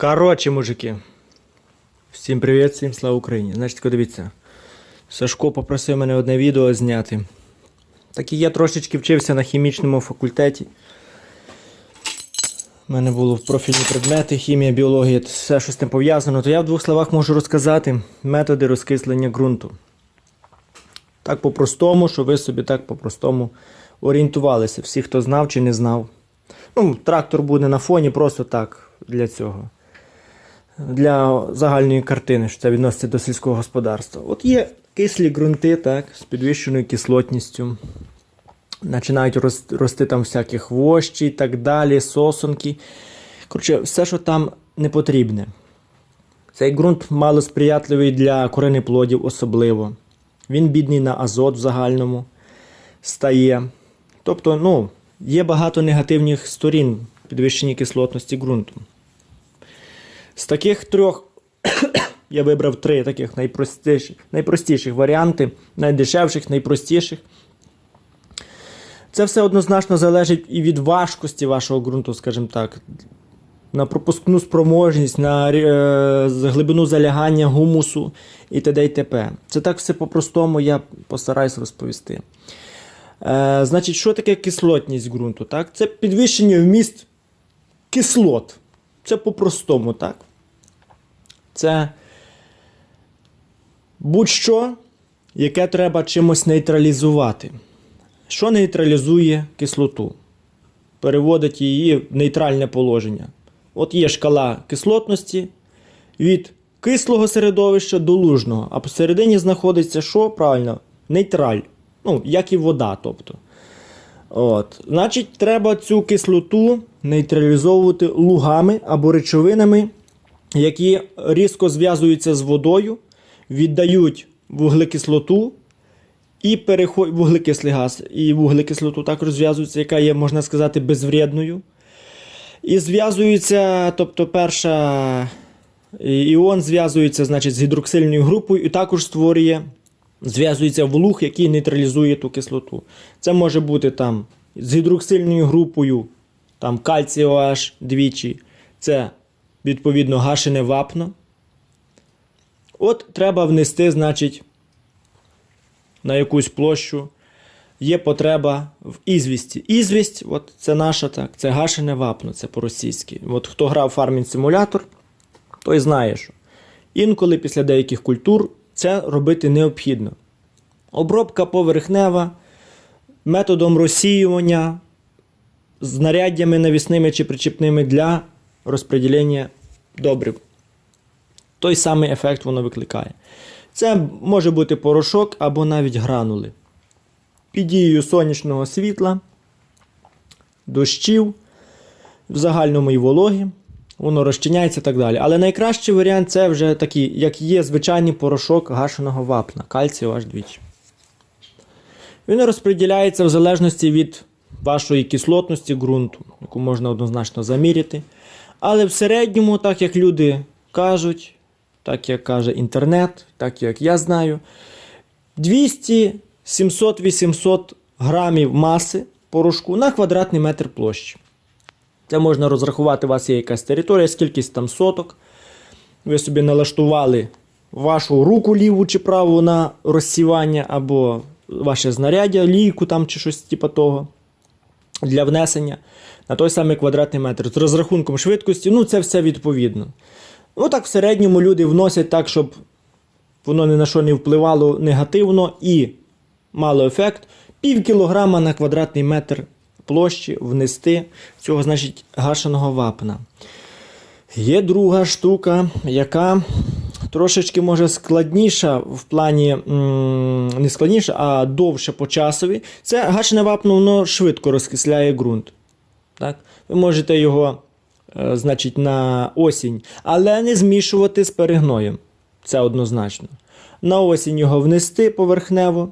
Коротше, мужики. Всім привіт, всім слава Україні. Значить, дивіться. Сашко попросив мене одне відео зняти. Так і я трошечки вчився на хімічному факультеті. У мене було профільні предмети, хімія, біологія, все що з тим пов'язано, то я в двох словах можу розказати методи розкислення ґрунту. Так по-простому, що ви собі так по-простому орієнтувалися. Всі, хто знав чи не знав. Ну, трактор буде на фоні просто так для цього. Для загальної картини, що це відноситься до сільського господарства. От є кислі ґрунти, так, з підвищеною кислотністю. Починають рос- рости там всякі хвощі і так далі, сосонки. Коротше, все, що там не потрібне. Цей ґрунт малосприятливий для коренеплодів особливо. Він бідний на азот в загальному стає. Тобто, ну, є багато негативних сторін підвищення кислотності ґрунту. З таких трьох я вибрав три таких найпростіших, найпростіших варіанти, найдешевших, найпростіших. Це все однозначно залежить і від важкості вашого ґрунту, скажімо так. На пропускну спроможність, на е, глибину залягання гумусу і т.д. і т.п. Це так все по-простому я постараюсь розповісти. Е, значить, що таке кислотність ґрунту? Так? Це підвищення вміст кислот. Це по-простому, так? Це будь-що, яке треба чимось нейтралізувати. Що нейтралізує кислоту? Переводить її в нейтральне положення. От є шкала кислотності від кислого середовища до лужного, а посередині знаходиться що? Правильно? Нейтраль. Ну, як і вода, тобто. От. Значить, треба цю кислоту нейтралізовувати лугами або речовинами, які різко зв'язуються з водою, віддають вуглекислоту і переход... вуглекислий газ, і вуглекислоту також зв'язуються, яка є, можна сказати, безвредною. І зв'язується, тобто перша іон зв'язується значить, з гідроксильною групою і також створює, зв'язується волух, який нейтралізує ту кислоту. Це може бути там з гідроксильною групою, там кальцій OH двічі, це відповідно гашене вапно. От треба внести, значить, на якусь площу. Є потреба в ізвісті. Ізвість, от це наша так, це гашене вапно, це по-російськи. От хто грав фармінг симулятор, той знає, що інколи після деяких культур це робити необхідно. Обробка поверхнева, методом розсіювання, знаряддями навісними чи причіпними для розподілення добрив. Той самий ефект воно викликає. Це може бути порошок або навіть гранули. Під дією сонячного світла, дощів, в загальному і вологі, воно розчиняється і так далі. Але найкращий варіант це вже такий, як є звичайний порошок гашеного вапна, кальцію аж двічі. Він розподіляється в залежності від вашої кислотності ґрунту, яку можна однозначно заміряти. Але в середньому, так як люди кажуть, так як каже інтернет, так як я знаю, 200, 700, 800 грамів маси порошку на квадратний метр площі. Це можна розрахувати, у вас є якась територія, скількись там соток. Ви собі налаштували вашу руку ліву чи праву на розсівання, або ваше знаряддя, лійку там чи щось типу того для внесення на той самий квадратний метр. З розрахунком швидкості, ну це все відповідно. Ну так в середньому люди вносять так, щоб воно ні на що не впливало негативно і мало ефект. Пів кілограма на квадратний метр площі внести цього, значить, гашеного вапна. Є друга штука, яка трошечки може складніша в плані, не складніша, а довше по часові. Це гашене вапно, воно швидко розкисляє ґрунт. Так? Ви можете його, е, значить, на осінь, але не змішувати з перегноєм. Це однозначно. На осінь його внести поверхнево,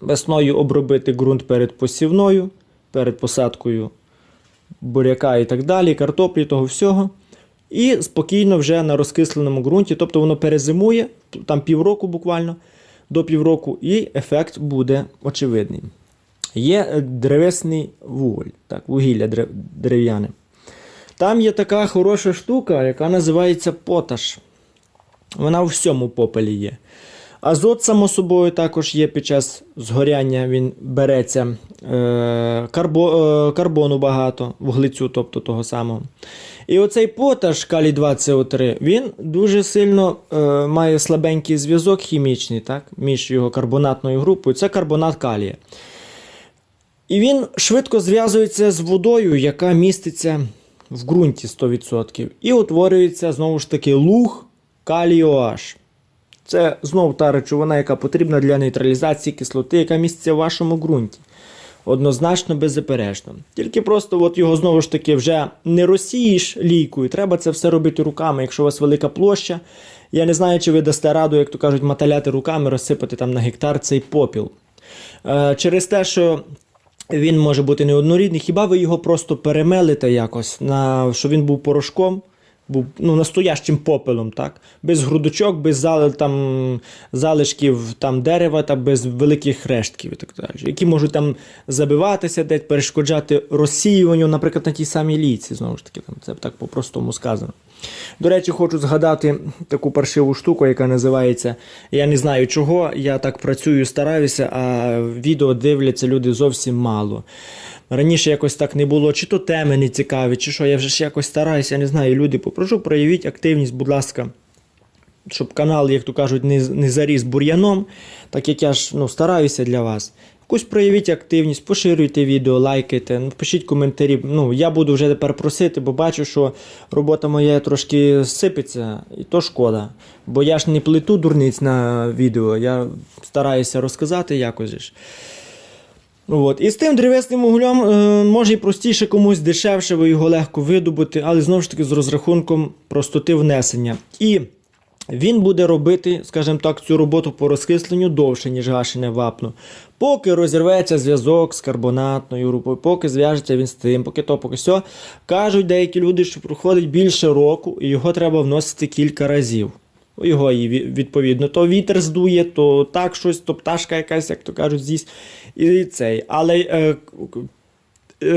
весною обробити ґрунт перед посівною, перед посадкою буряка і так далі, картоплі, того всього. І спокійно вже на розкисленому ґрунті, тобто воно перезимує, там півроку буквально, до півроку, і ефект буде очевидний. Є е, древесний вуголь, так, вугілля дерев'яне. Там є така хороша штука, яка називається поташ. Вона у всьому попелі є. Азот, само собою, також є під час згоряння, він береться е, карбо, е, карбону багато, вуглецю, тобто того самого. І оцей поташ калій 2 СО3, він дуже сильно е, має слабенький зв'язок хімічний так, між його карбонатною групою. Це карбонат калія. І він швидко зв'язується з водою, яка міститься в ґрунті 100%. І утворюється знову ж таки луг калію OH. Це знову та речовина, яка потрібна для нейтралізації кислоти, яка міститься в вашому ґрунті. Однозначно, беззаперечно. Тільки просто от його знову ж таки вже не розсієш лійкою, треба це все робити руками. Якщо у вас велика площа, я не знаю, чи ви дасте раду, як то кажуть, маталяти руками, розсипати там на гектар цей попіл. Е, через те, що він може бути неоднорідний, хіба ви його просто перемелите якось, на, щоб він був порошком, був ну, настоящим попелом, так? без грудочок, без зали, там, залишків там, дерева та без великих рештків і так далі, які можуть там забиватися, десь перешкоджати розсіюванню, наприклад, на тій самій лійці. Знову ж таки, там, це так по-простому сказано. До речі, хочу згадати таку паршиву штуку, яка називається Я не знаю чого, я так працюю, стараюся, а відео дивляться люди зовсім мало. Раніше якось так не було, чи то теми не цікаві, чи що, я вже ж якось стараюся, я не знаю, люди, попрошу, проявіть активність, будь ласка, щоб канал, як то кажуть, не, не заріс бур'яном, так як я ж ну, стараюся для вас. Якусь проявіть активність, поширюйте відео, лайкайте, ну, пишіть коментарі. Ну, я буду вже тепер просити, бо бачу, що робота моя трошки сипеться, і то шкода. Бо я ж не плету дурниць на відео, я стараюся розказати якось. ж. От. І з тим древесним углем е, може і простіше комусь дешевше, ви його легко видобути, але знову ж таки з розрахунком простоти внесення. І він буде робити, скажімо так, цю роботу по розкисленню довше, ніж гашене вапно. Поки розірветься зв'язок з карбонатною групою, поки зв'яжеться він з тим, поки то, поки все. Кажуть деякі люди, що проходить більше року, і його треба вносити кілька разів. Його і відповідно, то вітер здує, то так щось, то пташка якась, як то кажуть, з'їсть. І цей. Але е,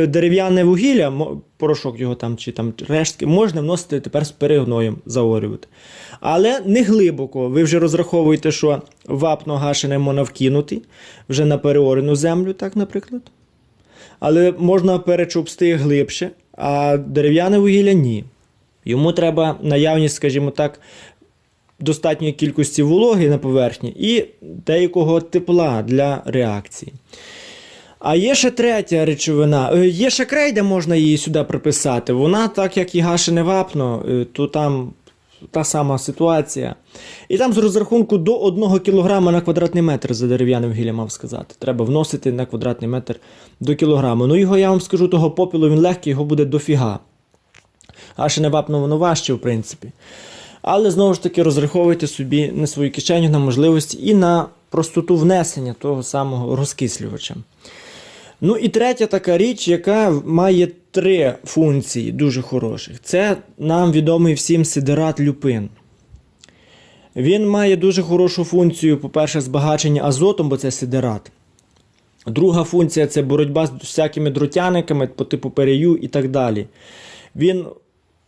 дерев'яне вугілля, порошок його там чи там рештки, можна вносити тепер з перегноєм заорювати. Але не глибоко. Ви вже розраховуєте, що вапно гашене можна вкинути вже на переорену землю, так, наприклад. Але можна перечупсти глибше, а дерев'яне вугілля ні. Йому треба наявність, скажімо так, достатньої кількості вологи на поверхні і деякого тепла для реакції. А є ще третя речовина. Е, Є ще крейда, можна її сюди приписати. Вона, так як і гашене вапно, е, то там та сама ситуація. І там з розрахунку до 1 кг на квадратний метр за дерев'яне вугілля, мав сказати. Треба вносити на квадратний метр до кілограму. Ну його я вам скажу, того попілу він легкий, його буде дофіга. Гашене вапно воно важче, в принципі. Але знову ж таки розраховуйте собі на свою кишеню, на можливості і на простоту внесення того самого розкислювача. Ну і третя така річ, яка має три функції дуже хороших. Це нам відомий всім сидерат люпин. Він має дуже хорошу функцію, по-перше, збагачення азотом, бо це сидерат. Друга функція це боротьба з всякими дротяниками по типу перею і так далі. Він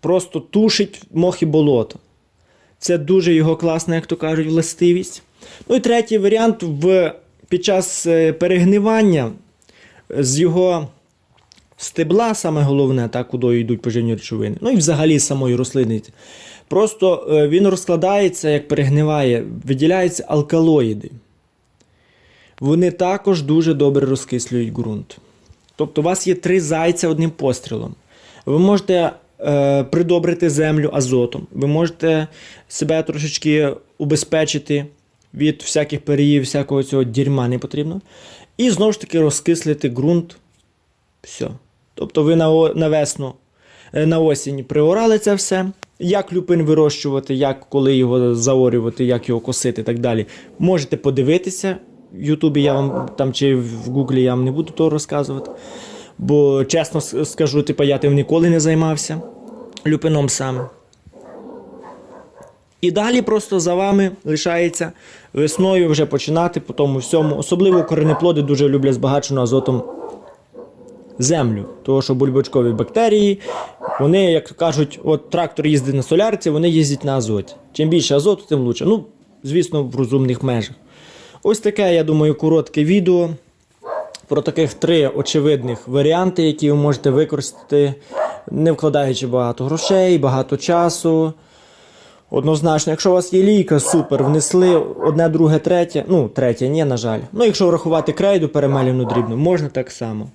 просто тушить мох і болото. Це дуже його класна, як то кажуть, властивість. Ну і третій варіант в, під час е, перегнивання з його стебла, саме головне, так, куди йдуть поживні речовини. Ну і взагалі самої рослини. Просто е, він розкладається, як перегниває, виділяються алкалоїди. Вони також дуже добре розкислюють ґрунт. Тобто у вас є три зайця одним пострілом. Ви можете е, придобрити землю азотом, ви можете себе трошечки убезпечити від всяких переїв, всякого цього дерьма не потрібно. І знову ж таки розкислити ґрунт. Все. Тобто ви на, на весну, е, на осінь приорали це все. Як люпин вирощувати, як коли його заорювати, як його косити і так далі. Можете подивитися. В Ютубі я вам там чи в Гуглі я вам не буду того розказувати. Бо чесно скажу, типу, я тим ніколи не займався люпином саме. І далі просто за вами лишається весною вже починати по тому всьому. Особливо коренеплоди дуже люблять збагачену азотом землю. Тому що бульбочкові бактерії, вони, як кажуть, от трактор їздить на солярці, вони їздять на азоті. Чим більше азоту, тим лучше. Ну, звісно, в розумних межах. Ось таке, я думаю, коротке відео про таких три очевидних варіанти, які ви можете використати, не вкладаючи багато грошей, багато часу. Однозначно, якщо у вас є лійка, супер, внесли одне, друге, третє. Ну, третє, ні, на жаль. Ну, якщо врахувати крейду перемелену дрібну, можна так само.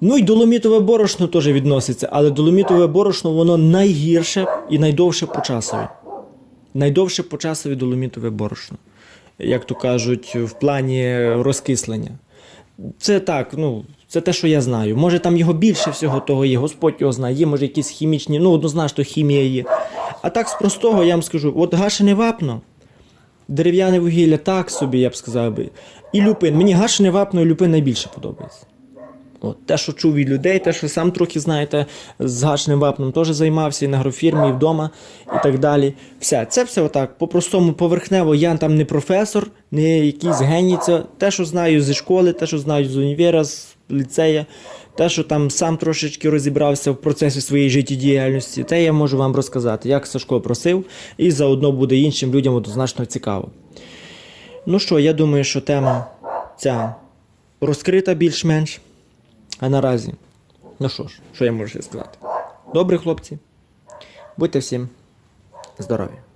Ну і доломітове борошно теж відноситься, але доломітове борошно воно найгірше і найдовше по часові. Найдовше по часові доломітове борошно. Як то кажуть, в плані розкислення. Це так, ну, це те, що я знаю. Може там його більше всього того є, Господь його знає, є, може якісь хімічні, ну, однозначно хімія є. А так з простого я вам скажу: от гашене вапно, дерев'яне вугілля, так собі, я б сказав би. І люпин. Мені гашене вапно і люпин найбільше подобається. От, те, що чув від людей, те, що сам трохи знаєте, з гашеним вапном теж займався і на агрофірмі, і вдома, і так далі. Все, це все отак, по-простому, поверхнево, я там не професор, не якийсь геній. Це те, що знаю зі школи, те, що знаю з універа, з ліцея, те, що там сам трошечки розібрався в процесі своєї життєдіяльності, те я можу вам розказати, як Сашко просив, і заодно буде іншим людям однозначно цікаво. Ну що, я думаю, що тема ця розкрита більш-менш. А наразі, ну що ж, що я можу сказати? Добре, хлопці. Будьте всім здорові!